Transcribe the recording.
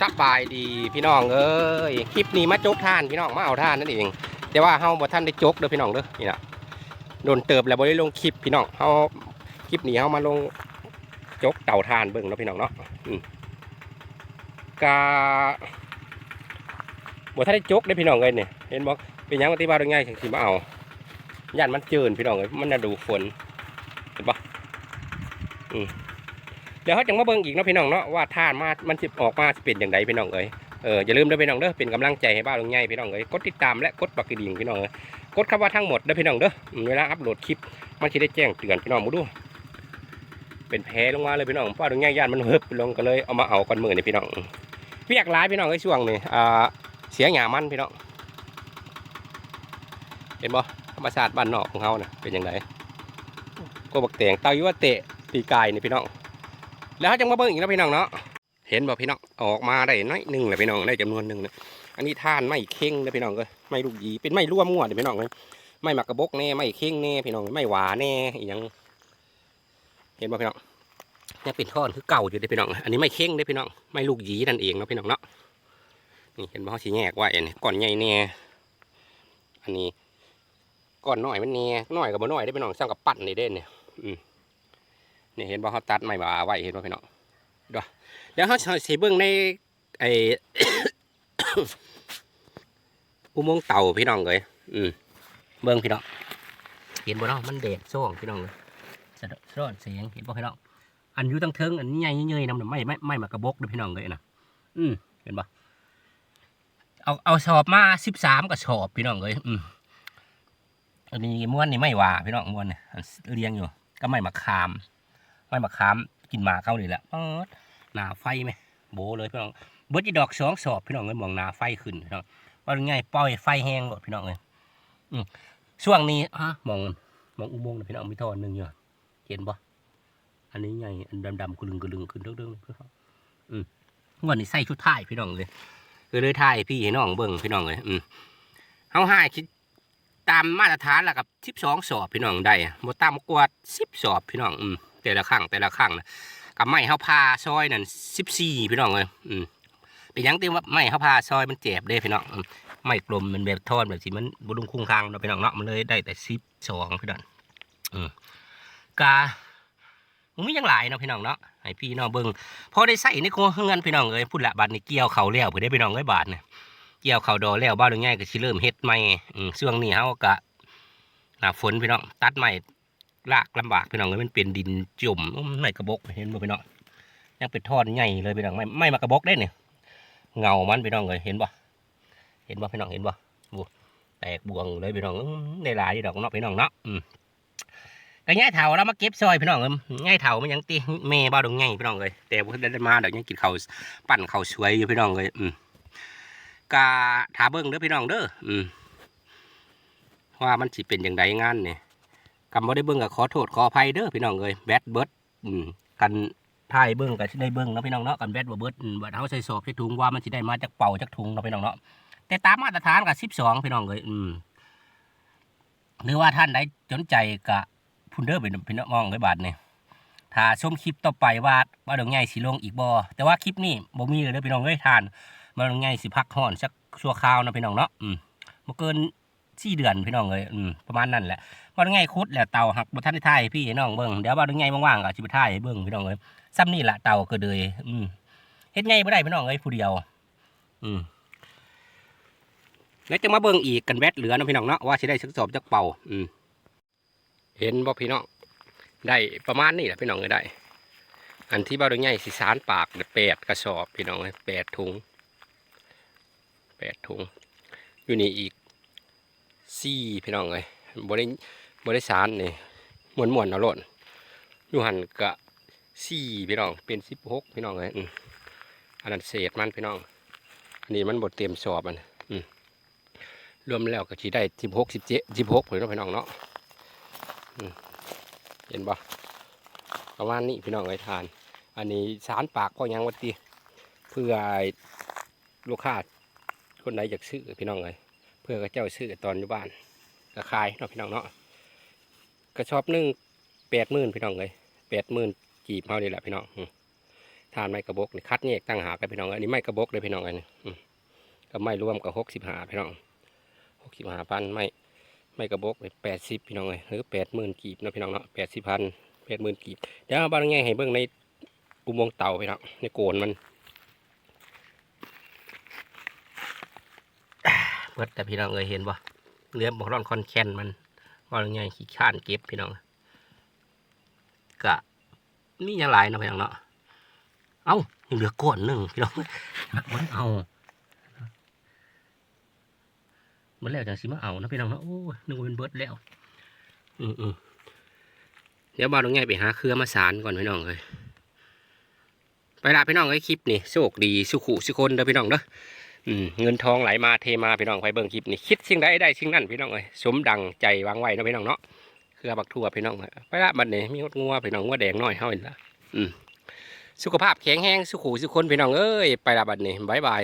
สบายดีพี่น้องเอ้ยคลิปนี้มาจกท่านพี่น้องมาเอาท่านนั่นเองแต่ว่าเฮาบ่ท่านได้จกเด้อพี่น้องเด้อนี่นะโดนเติบแล้วบ่ได้ลงคลิปพี่น้องเฮาคลิปนี้เฮามาลงจกเต่าท่านเบิ่งเนาะพี่น้องเนาะกาบ่ท่านได้จกเด้อพี่น้องเอ้ยเนี่ยเห็นบ่เป็นยังที่ว่าได้ง่ายสิมาเอาย่านมันเจินพี่น้องเอ้ยมันน่ะดูฝนเห็นบ่อืม เดี๋ยวเขาจะมาเบิ่งอีกเนาะพี่น้องเนาะว่าท่านมามันสิออกมาสิเป็นอย่างไรพี่น้องเอ้ยเอออย่าลืมเด้อพี่น้องเด้อเป็นกำลังใจให้บ้านลุงใหญ่พี่น้องเอ้ยกดติดตามและกดปักกระดิ่งพี่น้องเอ้ยกดคำว่าทั้งหมดเด้อพี่น้องเด้อเวลาอัปโหลดคลิปมันจะได้แจ้งเตือนพี่น้องมาดูเป็นแพลงมาเลยพี่น้องป้าลุงใหญ่ย่านมันเฮิบลงก็เลยเอามาเอากันมือนี่พี่น้องเปียกหลายพี่น้องไอ้ยช่วงนี้อ่าเสียหยามันพี่น้องเห็นบ่ธรรมชาติบ้านนอกของเขาน่ะเป็นอยังไงก็บักแตงเตายู่ว่าเตะตีกายนี่พี่น้อง แล้วเขาจะมาเบิ่งอีกแล้วพี่น้องเนาะเห็นบ่พี่น้องออกมาได้น้อยหนึ่งเลยพี่น้องได้จำนวนหนึ่งนะอันนี้ท่านไม่เข่งเลยพี่น้องเลยไม่ลูกยีเป็นไม่ร่วมงวดเลยพี่น้องเลยไม่หมักกระบกแน่ไม่เข่งแน่พี่น้องไม่หวาแน่อีหยังเห็นบ่พี่น้องเนี่ยเป็นท่อนคือเก่าอยู่เลยพี่น้อง อันนี้ไม่เข่งเลยพี่น้องไม่ลูกยีนั่นเองเนาะพี่น้องเนาะนี่เห็นบ่เขาสีแยกไว้เนี่ยก่อนใหญ่แน่อันนี้ก่อนน้อยมันแน่น้อยกับบ่น้อยได้พี่น้องสร้างกับปั่นนี่เด่นเนี่ยอืม นี่เห็นบ่เขาตัดไม้บาไว้เห็นบ่พี่น้องดี๋ยวเดี๋ยวเขาสิเบิ่งในไออุโมงค์เต่าพี่น้องเลยอืมเบิ่งพี่น้องเห็นบ่เนาะมันแดดส่องพี่น้องเลยสะร้อนเสียงเห็นบ่พี่น้องอันอยู่ตั้งเทิงอันใหญ่เงยๆนำน่ะไม่ไม่ไม่มากระบกเด้อพี่น้องเลยนะอืมเห็นบ่เอาเอาสอบมาสิบสามกระสอบพี่น้องเลยอืมอันนี้ม้วนนี่ไม่ว่าพี่น้องม้วนเนี่ยเรียงอยู่ ก็ไม่มาคาม ไม่มาค้ามกินหมาเข้านี่แหละหนาไฟไหมโบเลยพี่น้องเบิดอีดอกสองสอบพี่น้องเลยมองหนาไฟขึ้นพี่น้องว่าง่ายปล่อยไฟแห้งหมดพี่น้องเลยช่วงนี้ฮะมองมองอุโมงค์พี่น้องมีท่อหนึ่งอยู่เห็นปะอันนี้ไงอันดำๆกลึงกลึงขึ้นเรื่องๆพี่น้องอืมวันนี้ใส่ชุดท่ายพี่น้องเลยคือเลยท่ายพี่ให้น้องเบิ่งพี่น้องเลยอืมเฮาให้คิดตามมาตรฐานแล้วกับสิบสองสอบพี่น้องได้บ่ต่ำกว่าสิบสอบพี่น้อง อืม แต่ละครั้งแต่ละครั้งนะกับไม้เฮาพาซอยนั่นสิบสี่พี่น้องเลยอืมเป็นยังที่ว่าไม้เฮาพาซอยมันเจ็บเด้พี่น้องไม้กลมมันแบบทอดแบบสิมันบุดุงคุ้งคางเนาพี่น้องเนาะมันเลยได้แต่สิบสองพี่น้องอืมกามันมียังหลายเนาะพี่น้องเนาะให้พี่น้องเบิ่งพอได้ใส่ในโครงเงินพี่น้องเลยพูดละบาทนี่เกี่ยวเขาแล้วเพื่อได้พี่น้องเลยบาทเนี่ยเกี่ยวเขาดอแล้วบ้านง่ายก็สิเริ่มเฮ็ดใหม่อืมช่วงนี้เฮากะหนาฝนพี่น้องตัดใหม่ ลากลำบากพี่น้องเลยมันเป็นดินจุ่มไม่กระบกเห็นบ่พี่น้องยังเป็นท่อนใหญ่เลยพี่น้องไม่ไม่มากระบกได้เนี่ยเงามันพี่น้องเลยเห็นบ่เห็นบ่พี่น้องเห็นบ่บูแตกบวงเลยพี่น้องอื้อได้หลายดอกเนาะพี่น้องเนาะก็ง่ายเถาแล้วมาเก็บซอยพี่น้องเอ้ยง่ายเถามันยังตีเมย์บ้าดงง่ายพี่น้องเลยแต่บ่ได้มาดอกยังกินเขาปั่นเขาสวยอยู่พี่น้องเลยอืมกาถาเบิ้งเด้อพี่น้องเด้ออืมว่ามันสิเป็นอย่างไรงานเนี่ย กำบ่ได้เบิ่งก็ขอโทษขออภัยเด้อพี่น้องเอ้ยแบดเบิดอืมกันถ่ายเบิ่งก็สิได้เบิ่งเนาะพี่น้องเนาะกันแบดบ่เบิดอืมบัดเฮาใส่สอบใส่ถุงว่ามันสิได้มาจากเป่าจากถุงเนาะพี่น้องเนาะแต่ตามมาตรฐานก็12พี่น้องเอ้ยอืมหรือว่าท่านใดสนใจก็พุ่นเด้อพี่น้องพี่น้องมองไว้บาดนี่ยถ้าชมคลิปต่อไปว่าว่าดอกใหญ่สิลงอีกบ่แต่ว่าคลิปนี้บ่มีเลยเด้อพี่น้องเอ้ยท่านมาดอกใหญ่สิพักฮ้อนสักชั่วคราวนะพี่น้องเนาะอืมบ่เกิน 4เดือนพี่น้องเอ้ยอืมประมาณนั้นแหละว่าไงคุดแหละเต่าหักบนท่านได้ถ่ายพี่น้องเบิ้งเดี๋ยวว่าไงว่างๆก็สิไปถ่ายเบิ้งพี่น้องเอ้ยซ้ำนี่แหละเต่าก็เลยอืมเฮ็ดไงบ่ได้พี่น้องเอ้ยผู้เดียว อืมแล้วจะมาเบิ้งอีกกันแบตเหลือนะพี่น้องเนาะว่าสิได้สักสอบจักเป่า อืมเห็นบ่พี่น้องได้ประมาณนี้แหละพี่น้องเอ้ยได้ อันที่บ่าวไงสิสารปากแปดกระสอบพี่น้องเอ้ยแปดถุงแปดถุง อยู่นี่อีก สี่พี่น้องเอ้ยบ่ได้บริสารนี่มวนมวนเอาโลดอยู่หันกะสี่พี่น้อง เป็นสิบหกพี่น้องเลยอันนั้นเศษมันพี่น้อง อันนี้มันบดเต็มสอบมันอืมรวมแล้วก็ชีได้สิบหกสิบเจ็ดสิบหกพี่น้องพี่น้องเนาะเห็นปะประมาณนี้พี่น้องไอ้ทาน อันนี้สารปากก็ยังวัดตีเพื่อลูกค้าคนไหนอยากซื้อพี่น้องเลย เพื่อกระเจ้าซื้อตอนอยู่บ้านก็ขายเนาะพี่น้องเนาะกระชอบนึ่งแปดหมื่นพี่น้องเลยแปดหมื่นกีบเท่านี้แหละพี่น้องทานไม้กระบอกนี่คัดแยตั้งหากกันพี่น้องอันนี้ไม้กระบอกเลยพี่น้องอันนี้ก็ไม้รวมกับหกสิบหาพี่น้องหกสิบหาพันไม้ไม้กระบอกเลยแปดสิบพี่น้องเลยหรือแปดหมื่นกีบเนาะพี่น้องเนาะแปดสิบพันแปดหมื่นกีบเดี๋ยวเอาบ้านง่ายให้เบิ่งในอุโมงค์เต่าพี่น้องในโกนมัน เบิดแต่พี่น้องเอ้ยเห็นบ่เรือบอกร่อนคอนแคนมันว่าไงขี้ข้านเก็บพี่น้องกะมีอย่างหลายเนาะพี่น้องเนาะเอ้ายังเหลือก้อนหนึ่งพี่น้องมันเอามันแล้วจังสิมาเอานะพี่น้องเนาะโอ้ยนึกว่าเป็นเบิดแล้ว อืมอืมเดี๋ยวบ่าวตรงไงไปหาเครือมาสารก่อนพี่น้องเลยไปละพี่น้องไอ้ยคลิปนี่โชคดีสุขุสุคนเด้อพี่น้องเด้ออืม เงินทองไหลมาเทมาพี่น้องไปเบิ่งคลิปนี่คิดสิ่งใดได้สิ่งนั้นพี่น้องเอ้ยสมดังใจวางไว้เนาะพี่น้องเนาะคือบักทั่วพี่น้องไปละบัดนี้มีงดงัวพี่น้องงัวแดงน้อยเฮาเห็นละสุขภาพแข็งแรงสุขุสุขคนพี่น้องเอ้ยไปละบัดนี้บ๊ายบาย